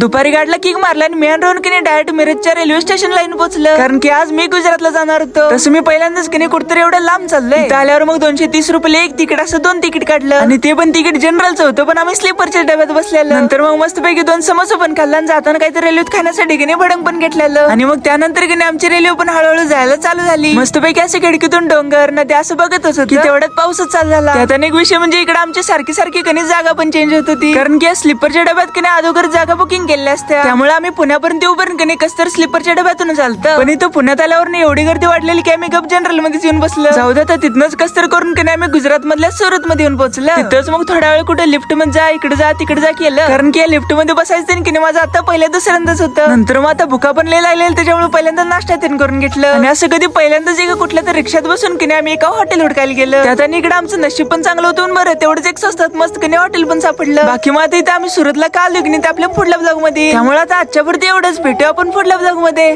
दुपारी गाडला किक मारला आणि मेन रोड रोहन डायरेक्ट मिरजच्या रेल्वे स्टेशन लाईन पोहोचलं. कारण की आज मी गुजरातला जाणार होतो. तसं मी पहिल्यांदाच की नाही कुठतरी एवढं लांब चाललंय. आल्यावर मग दोनशे तीस रुपये एक तिकीट असं दोन तिकीट काढलं. आणि ते पण तिकीट जनरलचं होतं पण आम्ही स्लीपरच्या डब्यात बसलेलं. नंतर मग मस्तपैकी दोन समोसा पण खाल्ला आणि जाताना काहीतरी रेल्वेत खाण्यासाठी की नाही भडंग पण घेतलेलं. आणि मग त्यानंतर की नाही आमची रेल्वे पण हळूहळू जायला चालू झाली. मस्तपैकी असं खिडकीतून डोंगर नदी असं बघत होत. की तेवढ्यात पाऊसच चालू झाला. त्यात अनेक विषय म्हणजे इकडे आमची सारखी सारखी कधी जागा पण चेंज होत होती. कारण की स्लीपरच्या डब्यात की नाही अगोदर जागा बुकिंग केल्या असत्या. त्यामुळे आम्ही पुण्यापर्यंत येऊपर्यंत की नाही? कस तर स्लीपरच्या डब्यातून चालतं. पण इथं पुण्यात आल्यावर नाही एवढी गर्दी वाढलेली की आम्ही गप जनरल मध्येच येऊन बसलो. जाऊ तर तिथनच कस तर करून की नाही आम्ही गुजरात मधल्या सुरत मध्ये येऊन पोहोचलो. तिथंच मग थोड्या वेळ कुठे लिफ्टमध्ये जा इकडे जा तिकडे जा केलं. कारण की लिफ्टमध्ये बसायचं की माझं आता पहिल्या दुसऱ्यांदाच होतं. नंतर मग आता भुका पण लागलेली त्याच्यामुळे पहिल्यांदा नाश्ता करून घेतलं. आणि असं कधी पहिल्यांदाच एका कुठल्या तर रिक्षात बसून की आम्ही एका हॉटेल हुडकायला गेलं. त्यात आणि इकडे आमचं नशीब पण चांगलं होतं बरं तेवढंच एक स्वस्तात मस्त कधी हॉटेल पण सापडलं. बाकी मग आता इथं आम्ही सुरतला का आलो की नाही आपल्या पुढल्या ब्लॉगमध्ये. त्यामुळे आता आजच्या पुरते एवढंच. भेटू आपण पुढल्या ब्लॉगमध्ये.